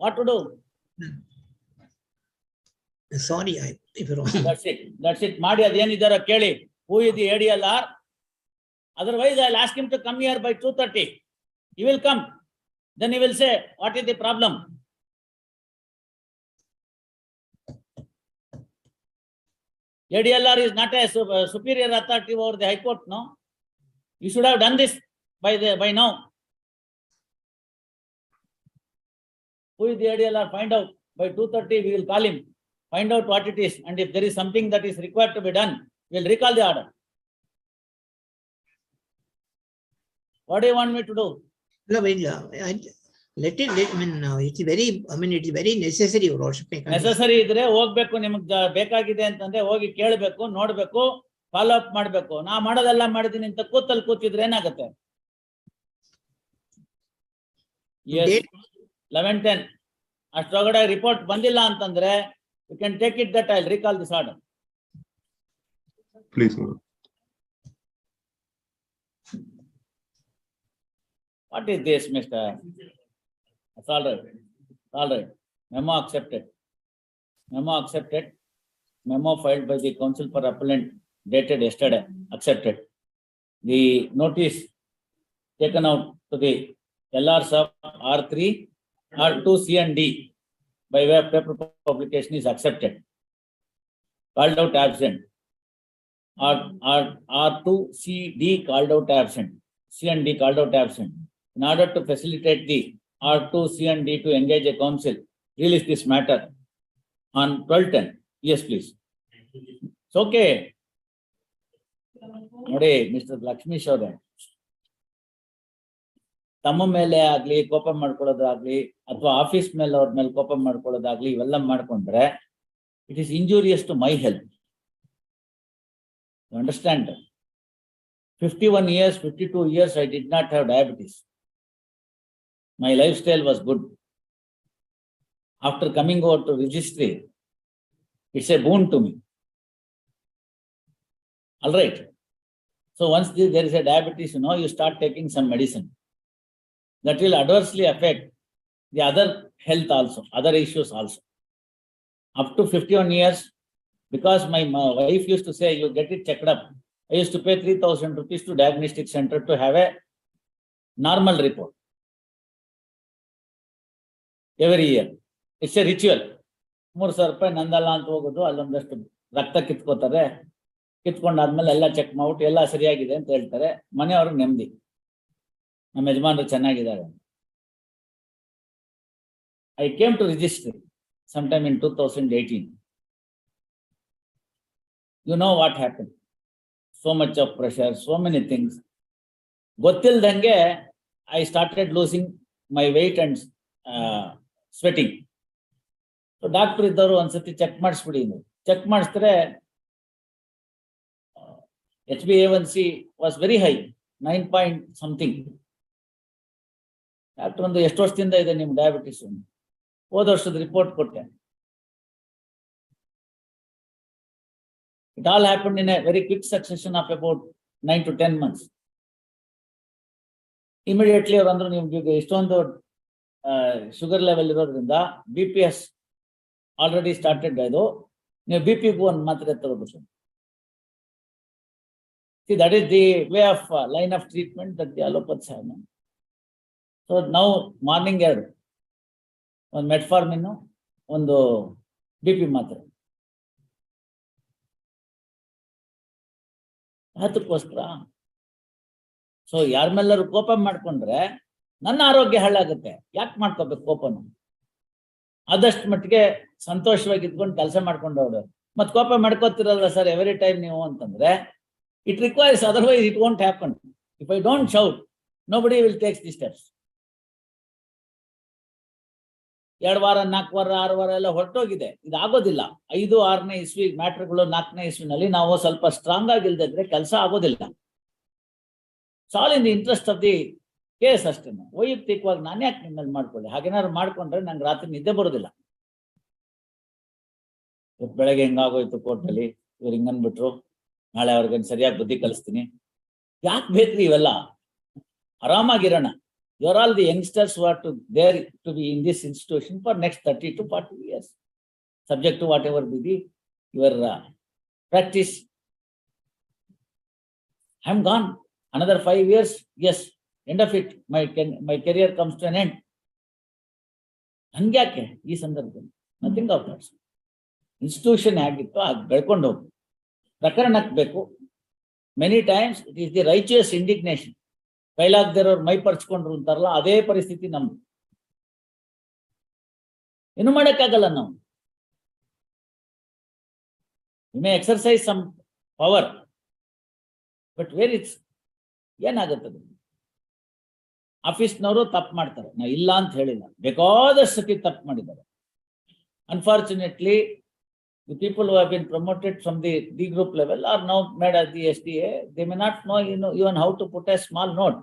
What to do? Sorry, I, if you wrong. That's it. That's it. Madi a Kelly. Who is the ADLR? Otherwise, I'll ask him to come here by 2.30. He will come. Then he will say, what is the problem? ADLR is not a uh, superior authority over the High Court, no? You should have done this by the by now. Who is the ADLR? Find out. By two thirty, we will call him. Find out what it is, and if there is something that is required to be done, we will recall the order. What do you want me to do? No, I mean, uh, I, let it, let, I mean, uh, it's very, I mean, it's very necessary, your worship. I can't- necessary ಇದ್ರೆ ಹೋಗ್ಬೇಕು ನಿಮಗ್ ಬೇಕಾಗಿದೆ ಅಂತಂದ್ರೆ ಹೋಗಿ ಕೇಳ್ಬೇಕು ನೋಡ್ಬೇಕು follow up ಮಾಡ್ಬೇಕು ನಾ ಮಾಡೋದೆಲ್ಲ ಮಾಡಿದೀನಿ ಅಂತ ಕೂತಲ್ಲಿ ಕೂತಿದ್ರೆ ಏನಾಗುತ್ತೆ Yes, ಲೆವೆನ್ ಟೆನ್ ಅಷ್ಟೊಳಗಡೆ ರಿಪೋರ್ಟ್ ಬಂದಿಲ್ಲ ಅಂತಂದ್ರೆ you can take it that I recall this order please what is this mister all right all right memo accepted memo accepted memo filed by the counsel for appellant dated yesterday accepted the notice taken out to the L Rs of R three R2, C and D by way of paper publication is accepted. Called out absent. R, R, R2, C, D called out absent. C and D called out absent. In order to facilitate the R2, C and D to engage a council, release this matter on 1210. Yes, please. It's okay. Mr. Lakshmi Shodan. ತಮ್ಮ ಮೇಲೆ ಆಗ್ಲಿ ಕೋಪ ಮಾಡ್ಕೊಳ್ಳೋದಾಗ್ಲಿ ಅಥವಾ office ಮೇಲೆ ಅವ್ರ ಮೇಲೆ ಕೋಪ ಮಾಡ್ಕೊಳ್ಳೋದಾಗ್ಲಿ ಇವೆಲ್ಲ ಮಾಡ್ಕೊಂಡ್ರೆ it is injurious to my health understand fifty one years fifty two years I did not have diabetes my lifestyle was good. After coming over to registry, it's a boon to me. All right. So once the- there is a diabetes, you know, you start taking some medicine. That will adversely affect the other health also, other issues also. Up to fifty-one years, because my wife used to say, you get it checked up. I used to pay three thousand rupees to diagnostic center to have a normal report. every year. It's a ritual. ಮೂರು ಸಾವಿರ ರೂಪಾಯಿ ನಂದಲ್ಲ ಅಂತ ಹೋಗೋದು ಅಲ್ಲೊಂದಷ್ಟು ರಕ್ತ ಕಿತ್ಕೋತಾರೆ ಕಿತ್ಕೊಂಡಾದ್ಮೇಲೆ ಎಲ್ಲ check ಮಾಡ್ಬಿಟ್ಟು ಎಲ್ಲ ಸರಿಯಾಗಿದೆ ಅಂತ ಹೇಳ್ತಾರೆ ಮನೆಯವ್ರಿಗೆ ನೆಮ್ಮದಿ ನಮ್ಮ ಯಜಮಾನರು ಚೆನ್ನಾಗಿದ್ದಾರೆ. I came to register some time in two thousand eighteen you know what happen so much of pressure so many things ಗೊತ್ತಿಲ್ದಂಗೆ I started losing my weight and sweating doctor ಇದ್ದವರು ಒಂದ್ಸತಿ ಚೆಕ್ ಮಾಡಿಸ್ಬಿಡಿ ನೀವು. ಚೆಕ್ ಮಾಡಿಸಿದ್ರೆ H B A one C was very high nine point something doctor ಒಂದು ಎಷ್ಟು ವರ್ಷದಿಂದ ಇದೆ ನಿಮ್ ಡಯಾಬಿಟಿಸ್ ಹೋದ ವರ್ಷದ ರಿಪೋರ್ಟ್ ಕೊಟ್ಟೆ. It all happen in a very quick succession of about nine to ten months immediately ಅವ್ರು ಅಂದ್ರು ನಿಮ್ಗೆ ಇಷ್ಟೊಂದು ಶುಗರ್ ಲೆವೆಲ್ ಇರೋದ್ರಿಂದ B P S already started ಇದು. ನೀವು ಬಿ ಪಿಗೂ ಒಂದು ಮಾತ್ರೆ ತಗೋಬೇಕು. That is the way of line of treatment that the allopath so ನಾವು ಮಾರ್ನಿಂಗ್ ಎರಡು ಒಂದು ಮೆಟ್ಫಾರ್ಮಿನ್ ಒಂದು ಬಿ ಪಿ ಮಾತ್ರೆ. ಅದಕ್ಕೋಸ್ಕರ ಸೊ ಯಾರ ಮೇಲಾದ್ರು ಕೋಪ ಮಾಡ್ಕೊಂಡ್ರೆ ನನ್ನ ಆರೋಗ್ಯ ಹಾಳಾಗುತ್ತೆ. ಯಾಕೆ ಮಾಡ್ಕೋಬೇಕು ಕೋಪನ? ಆದಷ್ಟು ಮಟ್ಟಿಗೆ ಸಂತೋಷವಾಗಿ ಇದ್ಕೊಂಡು ಕೆಲಸ ಮಾಡ್ಕೊಂಡು ಹೋಗೋದು ಮತ್ತೆ ಕೋಪ ಮಾಡ್ಕೋತಿರಲ್ಲ ಸರ್ ಎವ್ರಿ ಟೈಮ್ ನೀವು ಅಂತಂದ್ರೆ it requires otherwise it won't happen if I don't shout nobody will takes the steps ಎರಡು ವಾರ, ನಾಲ್ಕು ವಾರ, ಆರು ವಾರ ಎಲ್ಲ ಹೊರಟೋಗಿದೆ. ಇದಾಗೋದಿಲ್ಲ ಐದು, ಆರನೇ ಇಸ್ವಿ ಮ್ಯಾಟ್ರ್ಗಳು ನಾಲ್ಕನೇ ಇಸ್ವಿನಲ್ಲಿ ನಾವು ಸ್ವಲ್ಪ ಸ್ಟ್ರಾಂಗ್ ಆಗಿಲ್ದಿದ್ರೆ ಕೆಲಸ ಆಗೋದಿಲ್ಲ. ಸಾಲ್ in the interest of the case ಅಷ್ಟೇ. ವೈಯಕ್ತಿಕವಾಗಿ ನಾನು ಯಾಕೆ ನಿಮ್ಮಲ್ಲಿ ಮಾಡ್ಕೊಳ್ಳಿ? ಹಾಗೇನಾದ್ರು ಮಾಡ್ಕೊಂಡ್ರೆ ನಂಗೆ ರಾತ್ರಿ ನಿದ್ದೆ ಬರೋದಿಲ್ಲ. ಬೆಳಗ್ಗೆ ಹೆಂಗಾಗೋಯ್ತು ಕೋರ್ಟಲ್ಲಿ? ಇವ್ರು ಹಿಂಗನ್ಬಿಟ್ರು. ನಾಳೆ ಅವ್ರಿಗೆ ಸರಿಯಾಗಿ ಬುದ್ಧಿ ಕಲಿಸ್ತೀನಿ. ಯಾಕೆ ಬೇಕ್ರಿ ಇವೆಲ್ಲ? ಆರಾಮಾಗಿರೋಣ. You are all the youngsters who are to there to be in this institution for next thirty to forty years. Subject to whatever be the your uh, practice. I'm gone. Another five years, yes, end of it, my can, my career comes to an end. ಹಂಗ್ಯಾಕೆ ಈ ಸಂದರ್ಭದಲ್ಲಿ nothing of that's institution ಹೇಗಿತ್ತು ಅದು ಬೆಳ್ಕೊಂಡು ಹೋಗು ಪ್ರಕರಣಕ್ಕೆ ಬೇಕು many times it is the righteous indignation ಕೈಲಾಗ್ದಿರೋರು ಮೈ ಪರ್ಚ್ಕೊಂಡ್ರು ಅಂತಾರಲ್ಲ, ಅದೇ ಪರಿಸ್ಥಿತಿ ನಮ್ದು. ಏನು ಮಾಡಕ್ಕಾಗಲ್ಲ ನಾವು. May exercise some power but where it's ಏನಾಗುತ್ತದೆ ಆಫೀಸ್ನವರು ತಪ್ಪು ಮಾಡ್ತಾರೆ. ನಾ ಇಲ್ಲ ಅಂತ ಹೇಳಿಲ್ಲ. ಬೇಕಾದಷ್ಟು ಸತಿ ತಪ್ಪು ಮಾಡಿದ್ದಾರೆ. Unfortunately the people who have promoted from the the group level are are made made the S SDA. A may not not know in even how to put a small note.